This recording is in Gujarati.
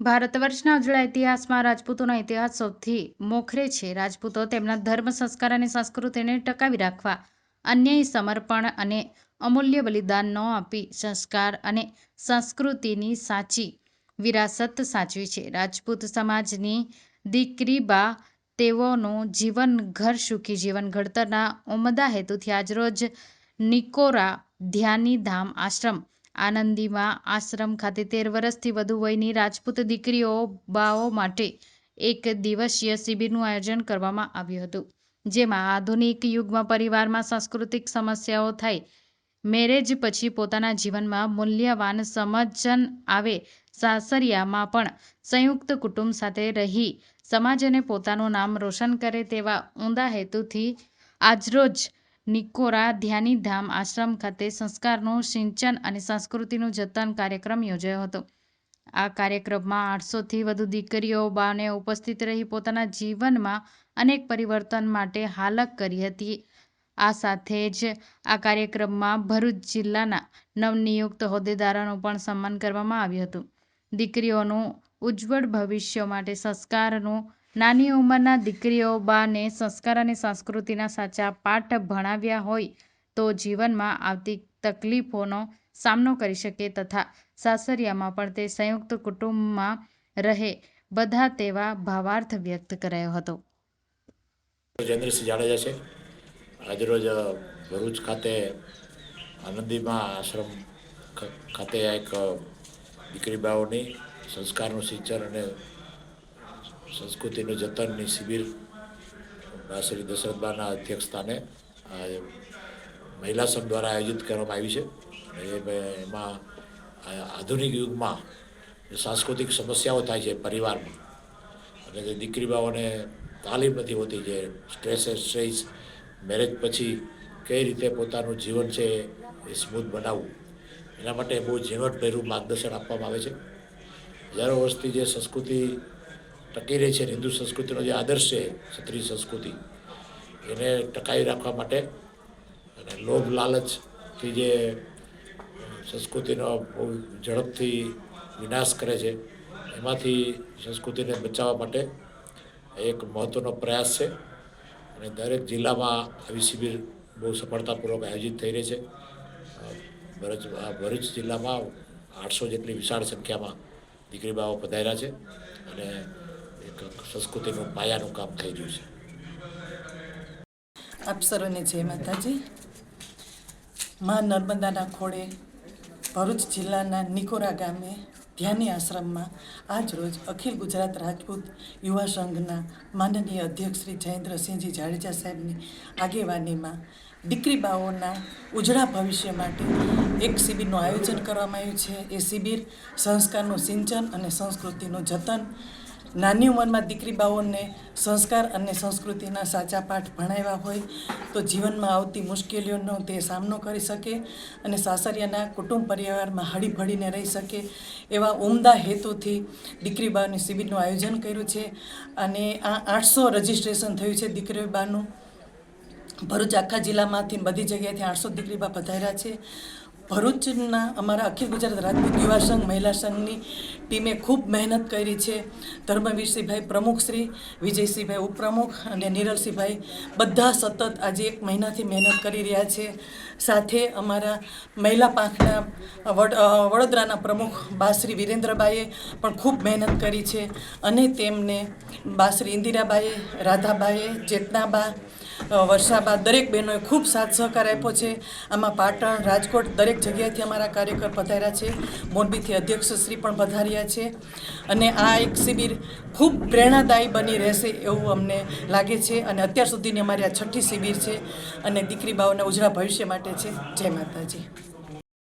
ભારત વર્ષના ઉજળા ઇતિહાસમાં રાજપૂતોનો ઇતિહાસ સૌથી મોખરે છે. રાજપૂતો તેમના ધર્મ, સંસ્કાર અને સંસ્કૃતિને ટકાવી રાખવા અન્ય સમર્પણ અને અમૂલ્ય બલિદાન ન આપી સંસ્કાર અને સંસ્કૃતિની સાચી વિરાસત સાચવી છે. રાજપૂત સમાજની દીકરી બા તેઓનું જીવન ઘર સુખી જીવન ઘડતરના ઉમદા હેતુથી આજરોજ નિકોરા ધ્યાની ધામ આશ્રમ આનંદીમાં આશ્રમ ખાતે તેર વર્ષથી વધુ વયની રાજપૂત દીકરીઓ, બાઓ માટે એક દિવસીય શિબિરનું આયોજન કરવામાં આવ્યું હતું, જેમાં આધુનિક યુગમાં પરિવારમાં સાંસ્કૃતિક સમસ્યાઓ થાય, મેરેજ પછી પોતાના જીવનમાં મૂલ્યવાન સમજન આવે, સાસરિયામાં પણ સંયુક્ત કુટુંબ સાથે રહી, સમાજ અને પોતાનું નામ રોશન કરે તેવા ઊંડા હેતુથી આજરોજ નિકોરા ધ્યાનીધામ આશ્રમ ખાતે સંસ્કારનું સિંચન અને સંસ્કૃતિનું જતન કાર્યક્રમ યોજાયો હતો. આ કાર્યક્રમમાં આઠસોથી વધુ દીકરીઓ બાને ઉપસ્થિત રહી પોતાના જીવનમાં અનેક પરિવર્તન માટે હાલક કરી હતી. આ સાથે જ આ કાર્યક્રમમાં ભરૂચ જિલ્લાના નવનિયુક્ત હોદ્દેદારોનું પણ સન્માન કરવામાં આવ્યું હતું. દીકરીઓનું ઉજ્જવળ ભવિષ્ય માટે સંસ્કારનું નાની ઉંમરના દીકરીઓ, બાને સંસ્કાર અને સંસ્કૃતિના સાચા પાઠ ભણાવ્યા હોય તો જીવનમાં આવતી તકલીફોનો સામનો કરી શકે તથા સાસરિયામાં પણ તે સંયુક્ત કુટુંબમાં રહે. બધા તેવા ભાવાર્થ વ્યક્ત કરાયો હતો. જયેન્દ્રસિંહ જાડેજા છે. આજરોજ ભરૂચ ખાતે આનંદીમાં આશ્રમ ખાતે એક દીકરી બાઓની સંસ્કારનું સિંચન અને સંસ્કૃતિનું જતનની શિબિર શ્રી દશરથબાના અધ્યક્ષ સ્થાને મહિલા સંઘ દ્વારા આયોજિત કરવામાં આવી છે. એ એમાં આધુનિક યુગમાં સાંસ્કૃતિક સમસ્યાઓ થાય છે પરિવારમાં અને જે દીકરી બાઓને તાલીમ નથી હોતી જે સ્ટ્રેસ સ્ટ્રેસ, મેરેજ પછી કઈ રીતે પોતાનું જીવન છે એ સ્મૂથ બનાવવું, એના માટે બહુ ઝીણવટભર્યું માર્ગદર્શન આપવામાં આવે છે. હજારો વર્ષથી જે સંસ્કૃતિ ટકી રહી છે. હિન્દુ સંસ્કૃતિનો જે આદર્શ છે, ક્ષત્રિય સંસ્કૃતિ, એને ટકાવી રાખવા માટે અને લોભ, લાલચથી જે સંસ્કૃતિનો બહુ ઝડપથી વિનાશ કરે છે, એમાંથી સંસ્કૃતિને બચાવવા માટે એક મહત્ત્વનો પ્રયાસ છે. અને દરેક જિલ્લામાં આવી શિબિર બહુ સફળતાપૂર્વક આયોજિત થઈ રહી છે. ભરૂચ ભરૂચ જિલ્લામાં આઠસો જેટલી વિશાળ સંખ્યામાં દીકરી બાઓ પધાર્યા છે. અને એક સંસ્કૃતિનું પાયાનું કામ થઈ રહ્યું છે. આપ જય માતાજી. મા નર્મદાના ખોળે ભરૂચ જિલ્લાના નિકોરા ગામે ધ્યાની આશ્રમમાં આજ રોજ અખિલ ગુજરાત રાજપૂત યુવા સંઘના માનનીય અધ્યક્ષ શ્રી જયેન્દ્રસિંહજી જાડેજા સાહેબની આગેવાનીમાં દીકરી બાઓના ઉજળા ભવિષ્ય માટે એક શિબિરનું આયોજન કરવામાં આવ્યું છે. એ શિબિર સંસ્કારનું સિંચન અને સંસ્કૃતિનું જતન નાની ઉંમરમાં દીકરી બાઓને સંસ્કાર અને સંસ્કૃતિના સાચા પાઠ ભણાવ્યા હોય તો જીવનમાં આવતી મુશ્કેલીઓનો તે સામનો કરી શકે અને સાસરિયાના કુટુંબ પરિવારમાં હળીભળીને રહી શકે એવા ઉમદા હેતુથી દીકરી બાની શિબિરનું આયોજન કર્યું છે અને આ આઠસો રજિસ્ટ્રેશન થયું છે દીકરી બાનું. ભરૂચ આખા જિલ્લામાંથી બધી જગ્યાએથી આઠસો દીકરી બા પધાર્યા છે. ભરૂચના અમારા અખિલ ગુજરાત રાજપૂત યુવા સંઘ, મહિલા સંઘની ટીમે ખૂબ મહેનત કરી છે. ધર્મવીરસિંહભાઈ પ્રમુખશ્રી વિજયસિંહભાઈ ઉપપ્રમુખ અને નિરલસિંહભાઈ બધા સતત આજે એક મહિનાથી મહેનત કરી રહ્યા છે. સાથે અમારા મહિલા પાંખના વડ વડોદરાના પ્રમુખ બાશ્રી વિરેન્દ્રભાઈએ પણ ખૂબ મહેનત કરી છે અને તેમને બાશ્રી ઇન્દિરાબાઈએ, રાધાબાઈએ, ચેતનાબા અ, વર્ષાબા દરેક બહેનોએ ખૂબ સાથ સહકાર આપ્યો છે. આમાં પાટણ રાજકોટ દરેક જગ્યાએથી અમારા કાર્યકર પધાર્યા છે. મોરબીથી અધ્યક્ષશ્રી પણ પધાર્યા છે. અને આ એક શિબિર ખૂબ પ્રેરણાદાયી બની રહેશે એવું અમને લાગે છે. અને અત્યાર સુધીની અમારી આ છઠ્ઠી શિબિર છે. અને દીકરી બાઓના ઉજળા ભવિષ્ય માટે છે. જય માતાજી.